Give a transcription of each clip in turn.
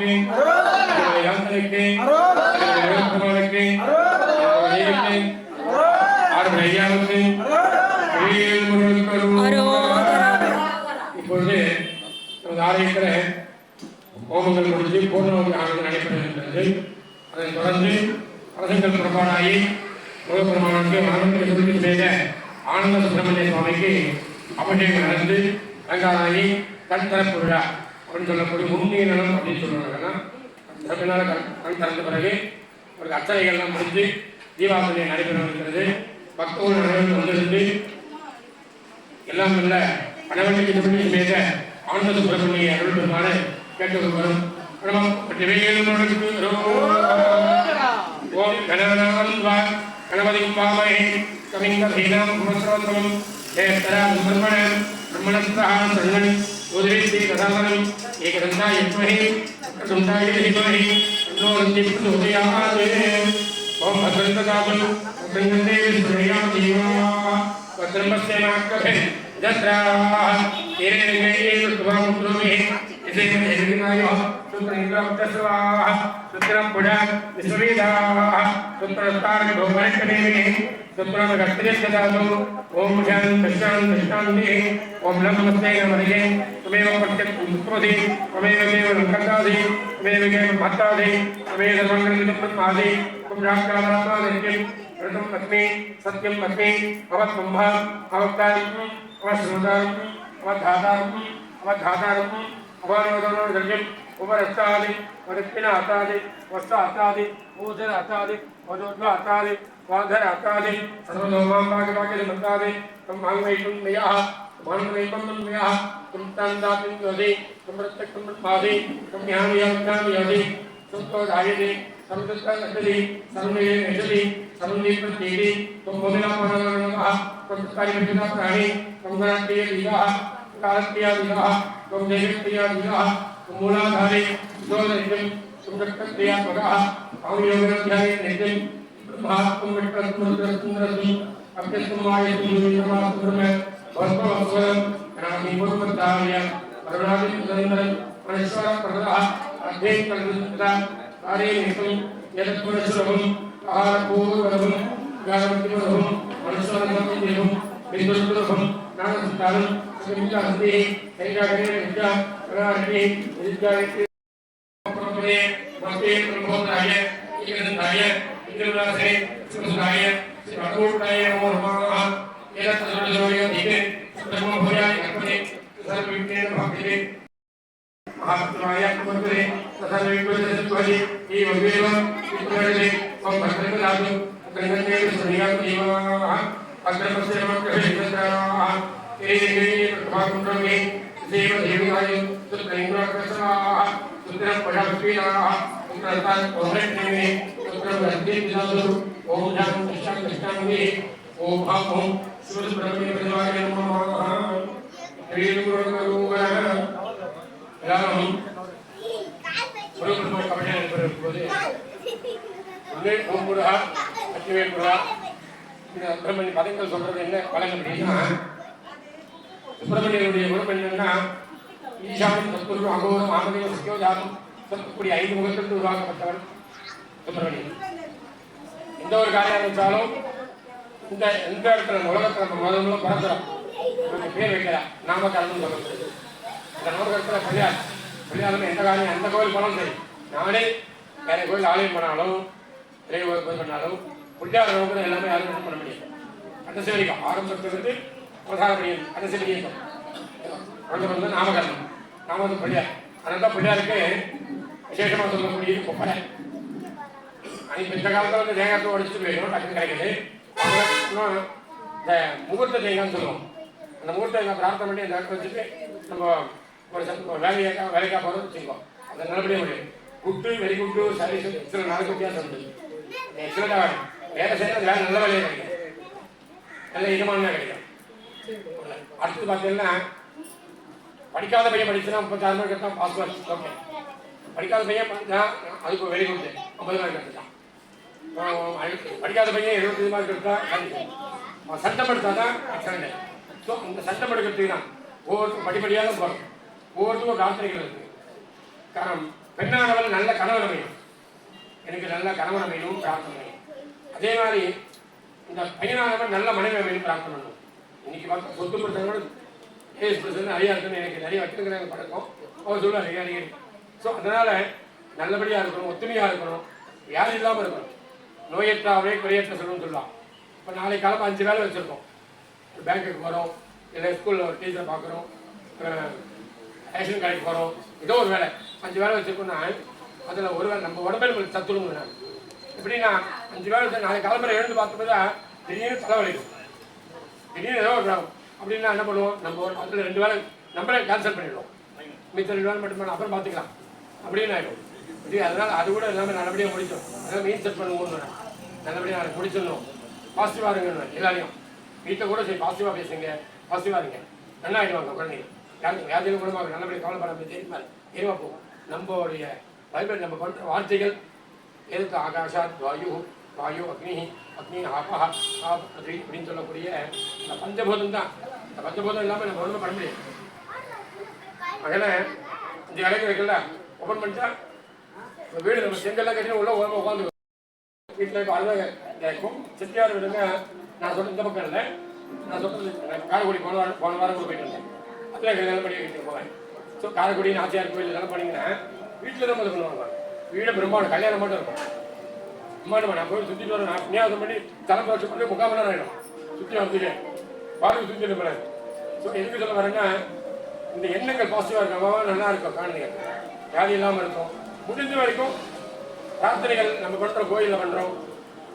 சுவாமிக்கு யாத்திரைக்கு பெருமாளுக்கு ஆறு ஐயாவுக்கு இப்பொழுது நமது ஆலயத்தில் ஹோமங்கள் முடிஞ்சு பூர்ணவதி ஆனது நடைபெறுகின்றது. அதைத் தொடர்ந்து அரசங்கள் புறப்பாடாகி முருகப்பெருமானுக்கு மனமந்திர சுருதி செய்த ஆனந்த சுப்பிரமணிய சுவாமிக்கு அபிஷேகம் நடந்து ரங்காராயி தன் தரப்பு விழா. அப்படின்னு சொல்லக்கூடிய முன்னிய நலம் அப்படின்னு சொல்லுவாங்கன்னா திறப்பினால கண் கண் திறந்த பிறகு ஒரு அர்ச்சனைகள்லாம் முடிஞ்சு தீபாவளி நடைபெறவிருக்கிறது பக்தோடு நடைபெற்று வந்திருந்து எல்லாம் இல்ல பணவெட்டி திருப்பணி செய்த ஆனந்த சுப்பிரமணிய அருள் பெருமான கேட்டு வரும் நமம் வெற்றிவேலுமனுக்கு ஓம் கணவனாம் வா கணபதிம் வாமஹே கவிங்க பீனாம் குமஸ்ரோத்தமம் ஜெயத்தரா பிரம்மண பிரம்மணஸ்தா சரணன் ऊर्वेन्दे ददावनं एकदन्ताय विद्महे वक्रतुण्डाय धीमहि तन्नो नन्दिप्रचोदयात् ॐ भद्रं ददातु वक्रन्दे विष्णुयां धीमाः वक्रं पश्येमाक्रभे दत्राः हिरण्यगणे कृष्णवामुद्रोमिः इति हिरण्यनायः सुत्रैन्द्रोक्तस्वाः सुत्रं पुडा विश्ववेदाः सुत्रस्तार्गभौमनकलेमिः सुप्रणगत्रिस्वदादौ ॐ मुषां कृष्णां कृष्णान्तिः ॐ लम्बस्ते नमरिये त्वमेव प्रत्यक्रोधि त्वमेव देव लङ्कन्दाधि त्वमेव देव भत्ताधि त्वमेव सङ्गृतप्रमाधि त्वं राष्ट्रादात्मादित्यं ऋतम् अस्मि सत्यम् अस्मि भवत्ब्रह्मा भवत्तारिम् अवश्रोतारिम् अवधातारिम् अवधातारिम् अवरोदनोर्धर्यम् उमर हत्तादि वरित्न हत्तादि वस्त्र हत्तादि ऊधर हत्तादि वजोद्व हत्तादि वाधर हत्तादि सर्वलोमापाकपाकिल हत्तादि तम भांगमेकुं नयः भांगमेकं तम नयः तुम तंदातिं योधि तुम प्रत्यक्षं प्रभादि तुम ज्ञान तुम योधि तुम यहाँ यहाँ यहाँ यदि तुम तो धायति संतुष्टं तुम सर्वे अजलि सर्वे प्रतीति तुम ये भोगिनापनानः तुम कार्यमिता प्राणि तुम गणप्रिय विवाह कालप्रिय विवाह तुम देवप्रिय विवाह मूलाधारे ज्योतिषं सुकृष्टक्रियात्मकः संयोगध्याये नित्यं ब्रह्मात्मं विष्णुसुन्दरसुन्दरसि अभ्यस्तमायति योगिमासुरमे भवत्वस्वरं ग्रामीपुरमध्याय करुणादिसुन्दरं परेश्वरप्रदः अध्येतकल्पिता कार्यनिकं यदत्पुरशुभं आहारपूर्वं गारवतिवरं मनुष्यरथं देवं विन्दुर्दुर्भं नानसुतारं कैकागरे विद्या कलाहन्ति विद्यावित्ति प्रपदे भक्ते प्रबोधाय एकदन्ताय इन्द्रदासे सुखदाय श्रीअटूटाय नमो नमः एतत्सर्वजोयो दीपे सुतमो भूयाय अर्पणे सर्वविघ्नेन भक्तिरे महात्माय कुमन्त्रे तथा विकुलसत्त्वहि एवमेव विकुलले त्वं भद्रकदातु कन्नन्ये सुनियां देवाः भद्रमस्य मङ्गलैकत्राः ते देवे प्रभाकुण्डमे देव देवाय सुत्रैन्द्रकसनाः सुत्रपडक्रीडाः सुत्रतान् ओहृण्यमे सुत्रवद्दिविदासु ॐ जां कृष्णं कृष्णाङ्गे ॐ भावं शिवसुब्रह्मण्यप्रतिवाय नमः श्रीगुरुगुरुवरः எல்லாரும் முருகன் கபடி நடைபெறும்போது உள்ளே ஓம்புரா அச்சுவேம்புரா இந்த சுப்பிரமணிய பதங்கள் சொல்றது என்ன பலன் அப்படின்னா சுப்பிரமணியனுடைய குணம் என்னன்னா ஈசானம் சத்துரு அகோரம் ஆமதேவ சத்யோஜாதம் சொல்லக்கூடிய ஐந்து முகத்திற்கு உருவாக்கப்பட்டவர் சுப்பிரமணியன். எந்த ஒரு காரியம் இருந்தாலும் இந்த எந்த இடத்துல நம்ம உலகத்துல நம்ம முதல்ல முதல்ல பிறக்கிறோம் பேர் வைக்கலாம் கலந்து சொல்றது இந்த நோக்கத்தில் பிள்ளையார் பிள்ளையாரும் எந்த காரியம் எந்த கோயில் போனாலும் சரி நானே வேற கோயில் ஆலயம் பண்ணாலும் இறை கோயில் போய் பண்ணாலும் பிள்ளையார் நோக்கம் எல்லாமே யாரும் பண்ண முடியாது. கடைசி வரைக்கும் ஆரம்பத்திலிருந்து அவசான முடியும் கடைசி வரைக்கும் கொஞ்சம் கொஞ்சம் நாமகரணம் நாமது பிள்ளையார். அதனால பிள்ளையாருக்கு விசேஷமாக சொல்லக்கூடியது கொப்பரை அன்னைக்கு இந்த காலத்தில் வந்து தேங்காய் உடைச்சிட்டு போயிடும் டக்குன்னு கிடைக்குது. இன்னும் இந்த முகூர்த்த தேங்காய்னு சொல்லுவோம். அந்த முகூர்த்த தேங்காய் பிரார்த்தனை பண்ணி அந்த இடத்துல வச்சுட்டு நம்ம ஒரு சத்த வேலையாக வேலைக்காக போகிறோம் வச்சுக்கோம். அந்த நல்லபடியாக முடியும் குட்டு வெரி குட்டு சரி சில நாளைக்கு வித்தியாசம் உண்டு சில வேலை செய்யறது வேலை நல்ல வேலையாக கிடைக்கும். நல்ல இதமான கிடைக்கும். அடுத்தது பார்த்தீங்கன்னா படிக்காத பையன் படிச்சுன்னா முப்பத்தாறு மார்க் எடுத்தான் பாஸ் மார்க் ஓகே படிக்காத பையன் படிச்சா அதுக்கு வெரி குட் ஐம்பது மார்க் எடுத்துட்டான். படிக்காத பையன் எழுபத்தஞ்சு மார்க் எடுத்தா அவன் சட்டம் எடுத்தா தான் எக்ஸலண்ட் ஸோ அந்த சட்டம் எடுக்கிறதுக்கு தான் ஒவ்வொருத்தரும் படிப்படியாக தான் போகிறோம் ஒவ்வொருத்தருக்கும் டாக்டர்கள் இருக்கு காரணம் பெண்ணானவள் நல்ல கணவன் அமையும் எனக்கு நல்ல கணவன் அமையணும் பிரார்த்தனை அதே மாதிரி இந்த பையனானவன் நல்ல மனைவி அமையணும் பிரார்த்தனை இன்னைக்கு பார்த்தா சொத்து பிரச்சனை ஏஎஸ் பிரசன் ஐயா இருக்குன்னு எனக்கு நிறைய வச்சிருக்கிறாங்க பழக்கம். அவர் சொல்லுவார் அடிக்கடி ஸோ அதனால நல்லபடியாக இருக்கணும் ஒத்துமையாக இருக்கணும் யாரும் இல்லாமல் இருக்கணும். நோயற்றாவே குறையற்ற சொல்லணும்னு சொல்லலாம். இப்போ நாளைக்கு காலம் அஞ்சு வேலை வச்சுருக்கோம். பேங்க்குக்கு போகிறோம் இல்லை ஸ்கூலில் ஒரு டீச்சரை பார்க்குறோம் ரேஷன் கடைக்கு போகிறோம் ஏதோ ஒரு வேலை. அஞ்சு வேலை வச்சுருக்கோம்னா அதில் ஒரு வேலை நம்ம உடம்புல நம்மளுக்கு சத்துணுங்க நான் எப்படின்னா அஞ்சு வேலை நாளைக்கு கிளம்புற எழுந்து பார்த்தோம்னா திடீர்னு தலைவலிக்கும். திடீர்னு ஏதோ ஒரு அப்படின்னா என்ன பண்ணுவோம்? நம்ம ஒரு அதில் ரெண்டு வேலை நம்மளே கேன்சல் பண்ணிடுவோம். மித்த ரெண்டு வேலை மட்டும் பண்ண அப்புறம் பார்த்துக்கலாம் அப்படின்னு ஆகிடும் இது அதனால் அது கூட எல்லாமே நல்லபடியாக முடிச்சோம் அதான் மெயின் செட் பண்ணுவோம்னு நல்லபடியாக எனக்கு முடிச்சிடணும். பாசிட்டிவாக இருங்க எல்லாரையும். வீட்டில் கூட சரி பாசிட்டிவாக பேசுங்க. பாசிட்டிவாக இருங்க. நல்லா ஆகிடுவாங்க குழந்தைங்க யாருக்கு வியாதியில் கூட நல்லபடியாக கவலைப்படாம தெரியுமா தெரியுமா போகும். நம்மளுடைய பைபிள் நம்ம பண்ணுற வார்த்தைகள் எதுக்கு ஆகாஷா வாயு வாயு அக்னி அக்னி ஆபா ஆப் அக்னி அப்படின்னு சொல்லக்கூடிய இந்த பஞ்சபூதம் தான் இந்த பஞ்சபூதம் இல்லாமல் நம்ம ஒன்றுமே பண்ண முடியாது அதனால் இந்த இடைக்கு இருக்குல்ல ஓப்பன் பண்ணிட்டா இந்த வீடு நம்ம செங்கல்லாம் கட்டி உள்ள உட்காந்து வீட்டில் இப்போ அழகாக இருக்கும் செட்டியார் வீடுங்க நான் சொல்ல இந்த பக்கம் இல்லை. நான் சொல்றது காரைக்குடி போன வாரம் போன வாரம் கூட போயிட்டு இருந்தேன் அதில் எங்கள் பண்ணி வைக்கிட்டு போவேன். ஸோ காரைக்குடி நாச்சியார் கோயில் இதெல்லாம் பண்ணிங்கன்னா வீட்டில் தான் முதல் பண்ணுவாங்க வீடு பெரும்பாலும் கல்யாணம் மட்டும் இருக்கும். அம்மாட்ட நான் போய் சுற்றிட்டு வரேன். நான் புண்ணியாவதம் பண்ணி தலைமை வருஷம் பண்ணி முக்கால் மணி நேரம் ஆகிடும் சுற்றி வந்துட்டு பாருங்க சுற்றிட்டு போகிறேன் ஸோ எதுக்கு சொல்ல வரேன்னா இந்த எண்ணங்கள் பாசிட்டிவாக இருக்கும் நல்லா இருக்கும் குழந்தைங்க வியாதி இல்லாமல் இருக்கும். முடிஞ்ச வரைக்கும் பிரார்த்தனைகள் நம்ம பண்ணுற கோயிலில் பண்ணுறோம்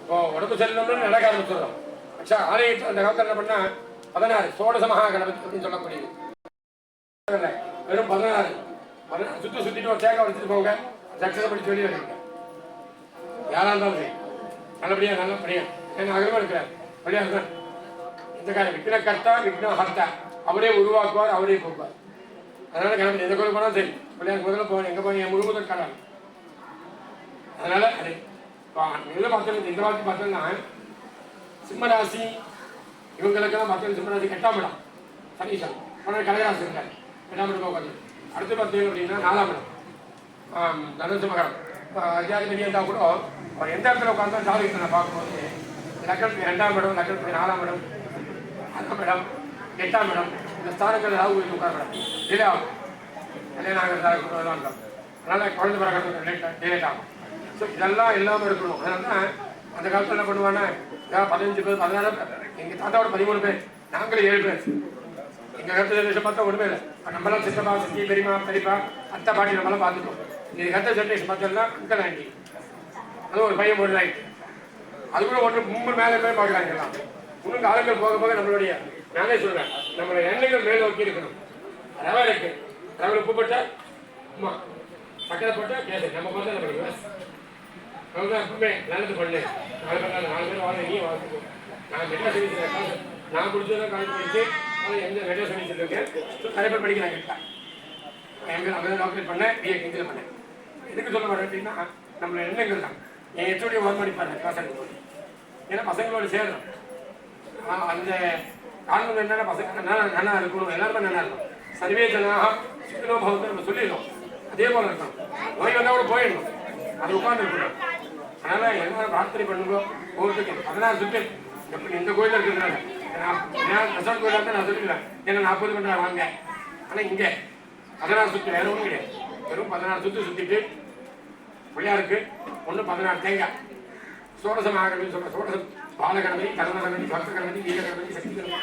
இப்போ உடம்பு செல்லணும்னு நடக்க ஆரம்பிச்சிடுறோம். ஆக்சுவலாக ஆலயத்தில் அந்த காலத்தில் என்ன பண்ணால் பதினாறு சோடசமாக கணபதி அப்படின்னு சொல்லக்கூடியது. வெறும் பதினாறு. பதினாறு சுற்றி சுற்றிட்டு ஒரு தேங்காய் வச்சுட்டு போங்க. சக்ஸஸை படிச்சு சொல்லி வருவீங்க யாராக இருந்தாலும் சரி. நல்லபடியாக நல்ல என் அகரமாக இருக்கிறார். அப்படியா இருக்கிறார் இந்த காலம் விக்ன கர்த்தா விக்ன ஹர்த்தா அவரே உருவாக்குவார் அவரே போக்குவார். அதனால கிளம்பி எந்த கோயில் போனாலும் சரி. பிள்ளையா முதல்ல போவேன் எங்கே போவேன் என் முழு முதல் கடல் அதனால அது இதில் பார்த்தோம் இந்த வார்த்தை பார்த்தோம்னா சிம்மராசி இவங்களுக்கெல்லாம் பார்த்தோம் சிம்மராசி எட்டாம் இடம். உடனே ஆனால் கலைராசி இருக்கார். எட்டாம் இடம் உட்காந்து அடுத்து பார்த்தீங்க அப்படின்னா நாலாம் இடம். தனுசு மகரம். இப்போ அத்தியாதிபதி இருந்தால் கூட அவர் எந்த இடத்துல உட்காந்தா ஜாதகத்தை நான் பார்க்கும்போது. லக்கணத்துக்கு ரெண்டாம் இடம் லக்கணத்துக்கு நாலாம் இடம் அஞ்சாம் இடம் எட்டாம் இடம் இந்த ஸ்தானங்கள் ஏதாவது உட்கார இடம் டிலே ஆகும் கல்யாணம் ஆகிறதா இருக்கட்டும் இருக்கும் அதனால் குழந்தை பிறகு லேட் ஆகும். ஸோ இதெல்லாம் இல்லாமல் இருக்கணும். அதனால தான் அந்த காலத்தில் என்ன பண்ணுவாங்கன்னா பதினஞ்சு பேர் பதினாறு பேர் எங்கள் தாத்தாவோட பதிமூணு பேர் நாங்களே ஏழு பேர். எங்கள் கருத்து ஜென்ரேஷன் பார்த்தா ஒன்றுமே இல்லை. நம்மளாம் சித்தப்பா சித்தி பெரியமா பெரியப்பா அத்தை பாட்டி நம்மளாம் பார்த்துட்டோம். இது கருத்து ஜென்ரேஷன் பார்த்தோம்னா அங்கல் ஆண்டி அது ஒரு பையன் ஒரு ஆயிட்டு அது கூட ஒன்று மூணு மேலே மேலே பார்க்குறாங்க எல்லாம் இன்னும் காலங்கள் போக போக நம்மளுடைய நானே சொல்றேன். நம்மளுடைய எண்ணங்கள் மேலே நோக்கி இருக்கணும். ரவை இருக்கு. ரவை உப்பு போட்டா அம்மா சக்கரை போட்டா கேது நம்ம பார்த்தா நம்ம அவங்க எப்பவுமே நல்லது பண்ணு. நாலு பேர் நாலு பேர் வாங்க நீ வாழ்க்கை நான் மெட்ரா சர்வீஸ் நான் பிடிச்சதான் காலேஜ் படிச்சு எந்த மெட்ரா சர்வீஸ் இருக்கேன் நிறைய பேர் படிக்கிறாங்க. கேட்டேன் எங்கள் பேர் அங்கே டாக்டர் பண்ணேன் பிஏ ஹிந்தியில் பண்ணேன் எதுக்கு சொல்ல வரேன் அப்படின்னா நம்மளோட எண்ணங்கள் தான். என் ஹெச்ஓடி ஒர்க் பண்ணிப்பாரு கிளாஸ் எடுக்கும்போது ஏன்னா பசங்களோட சேரணும். அந்த காரணம் என்னென்ன பசங்க நல்லா இருக்கணும் எல்லாருமே நல்லா இருக்கணும். சர்வே ஜனாக சுத்தினோ பவத்தை நம்ம சொல்லிடணும் அதே போல இருக்கணும். நோய் வந்தால் கூட போயிடணும். அது உட்கார்ந்து இருக்கணும் அதனால எல்லாரும் பிரார்த்தனை பண்ணுங்க ஒவ்வொருத்தருக்கு பதினாறு சுற்று எப்படி இந்த கோயிலில் இருக்கிறதுனால. நான் நான் பிரசாத் கோயிலாக தான் நான் சொல்லிக்கிறேன் ஏன்னா நாற்பது மணி நேரம் வாங்க. ஆனால் இங்கே பதினாறு சுற்று வேற ஒன்றும் கிடையாது. வெறும் பதினாறு சுற்று சுற்றிட்டு பிள்ளையாருக்கு ஒன்று பதினாறு தேங்காய். சோடசம் ஆகணும்னு சொல்ற சோடசம் பாலகணபதி கர்மகணபதி பக்தகணபதி வீரகணபதி சக்தி கணபதி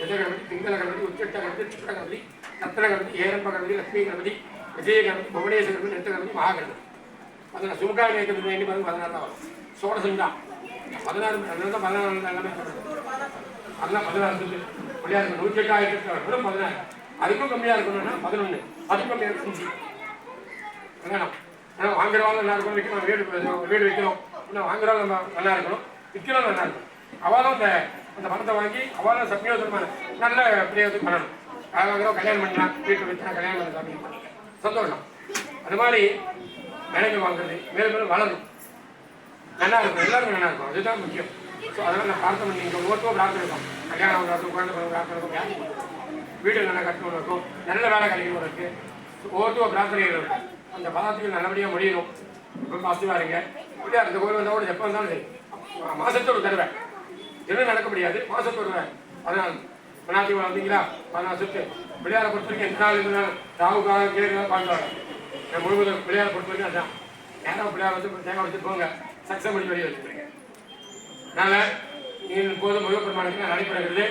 யஜ பிங்கல கணபதி உச்சட்ட கணபதி சித்திர கணபதி ரத்ன கணபதி ஏரம்ப கணபதி லட்சுமி கணபதி விஜய கணபதி புவனேஸ்வர கணபதி நிறுத்த கணபதி மகாகணபதி அதில் சுமுகாணி ஏற்கிறது எண்ணி பதினாறு தான் வரும். சோடசம் தான். பதினாறு அதனால தான் பதினாறு எல்லாமே சொல்றது. அதெல்லாம் பதினாறு சொல்லு. பிள்ளையாருக்கு நூற்றி எட்டாயிரத்தி வெறும் பதினாறு. அதுக்கும் கம்மியாக இருக்கணும்னா பதினொன்று அதுக்கும் கம்மியாக இருக்கு வேணாம். ஏன்னா வாங்குறவங்க நல்லா இருக்கணும் விற்கணும் வீடு வீடு விற்கிறோம் இன்னும் வாங்குறவங்க நம்ம நல்லா இருக்கணும் விற்கிறோம் நல்லா இருக்கணும். அவளும் அந்த அந்த பணத்தை வாங்கி அவளும் சத்யோதரமான நல்ல பிரயோஜனம் பண்ணணும். வாங்குறோம் கல்யாணம் பண்ணலாம் வீட்டு விற்கிறோம் கல்யாணம் பண்ணலாம் அப்படின்னு சந்தோஷம். அது மாதிரி நினைவு வாங்குறது மேலும் மேலும் வளரும் நல்லா இருக்கும் எல்லாருக்கும் நல்லா இருக்கும் அதுதான் முக்கியம். ஸோ அதெல்லாம் நான் பிரார்த்தனை பண்ணி நீங்கள் ஒவ்வொருத்தரும் பிரார்த்தனை இருக்கும் கல்யாணம் ஆகிறதுக்கும் குழந்தை பிறகு பிரார்த்தனை இருக்கும் வீடு நல்லா கட்டணும் இருக்கும் நல்ல வேலை கிடைக்கணும் இருக்கு ஒவ்வொருத்தரும் பிரார்த்தனைகள் இருக்கும் அந்த பதார்த்தங்கள் நல்லபடியாக முடியணும். ரொம்ப பாசிட்டிவாக இருங்க. இப்படியா இந்த கோயில் வந்தால் கூட எப்போ வந்தாலும் சரி. மாதத்தோடு மாசத்துல ஒரு தினம் நடக்க முடியாது. மாதத்தோடு பதினாலு தடவை வந்தீங்களா? பதினாலு சுற்று பிள்ளையாரை பொறுத்த வரைக்கும் எந்த நாள் இந்த நாள் ராவுக்காக கேட்க பார்க்குறாங்க நான் முழுவதும் பிள்ளையாரை பொறுத்த வரைக்கும் அதுதான். நேரம் பிள்ளையார் வந்து தேங்காய் வச்சுட்டு போங்க. சக்ஸஸ் பண்ணி வெளியே வச்சுருங்க அதனால் நீங்கள் இப்போது முருகப்பெருமானுக்கு நான் நடைபெறுகிறது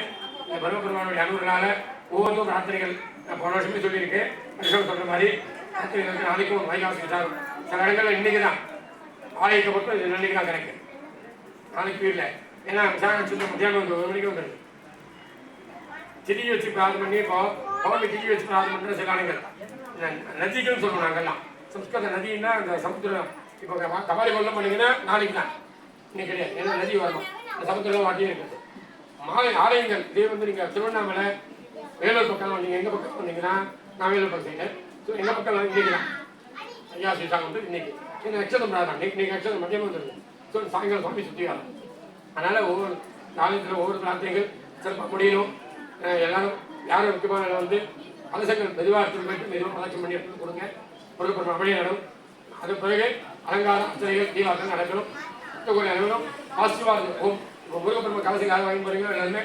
இந்த முருகப்பெருமானுடைய அனுபவனால ஒவ்வொன்றும் பிரார்த்தனைகள். நான் போன வருஷமே சொல்லியிருக்கேன். வருஷம் சொல்கிற மாதிரி நாளைக்கும் வைகாசி விசாரம் சில இடங்கள்ல இன்னைக்கு தான் ஆலயத்தை பொறுத்து இன்னைக்கு தான் கணக்கு நாளைக்கு இல்லை. ஏன்னா விசாரணை சொல்லி மத்தியானம் வந்து ஒரு மணிக்கு வந்துடுது. திதி வச்சு பிரார்த்தனை பண்ணி இப்போ பௌர்ணமி திதி வச்சு பிரார்த்தனை பண்ணுற சில இடங்கள். நதிகள்னு சொல்லுவோம் நாங்கள்லாம் சம்ஸ்கிருத நதினா அந்த சமுத்திரம் இப்போ கபாலி கொல்லம் பண்ணீங்கன்னா நாளைக்கு தான். இன்னைக்கு கிடையாது ஏன்னா நதி வரணும். அந்த சமுத்திரம் வாட்டியும் இருக்குது. மாலை ஆலயங்கள். இதே வந்து நீங்கள் திருவண்ணாமலை வேலூர் பக்கம் நீங்கள் எங்கள் பக்கம் வந்தீங்கன்னா நான் வேலூர் பக்கம் செய்கிறேன் ஸோ என்ன பக்கம் இன்னைக்கு தான் ஐயா ஸ்ரீசாங்க வந்து இன்னைக்கு இந்த நட்சத்திரம் தான் இன்னைக்கு இன்னைக்கு நட்சத்திரம் மதியம் வந்துருது ஸோ சாயங்காலம் சுவாமி சுற்றி வரலாம் அதனால் ஒவ்வொரு நாளையத்தில் ஒவ்வொரு பிரார்த்தனைகள் சிறப்பாக முடியணும். எல்லாரும் யாரும் முக்கியமான வந்து அலசங்கள் மெதுவாக எடுத்துட்டு போயிட்டு மெதுவாக பதக்கம் பண்ணி எடுத்து கொடுங்க. முருகப்பெருமான் அப்படியே நடும் அது பிறகு அலங்கார அச்சனைகள் தீபாவளி நடக்கணும். கோயில் அனைவரும் ஆசீர்வாதம். ஓம். முருகப்பெருமை கலசம் யாரும் வாங்கி போறீங்களோ எல்லாருமே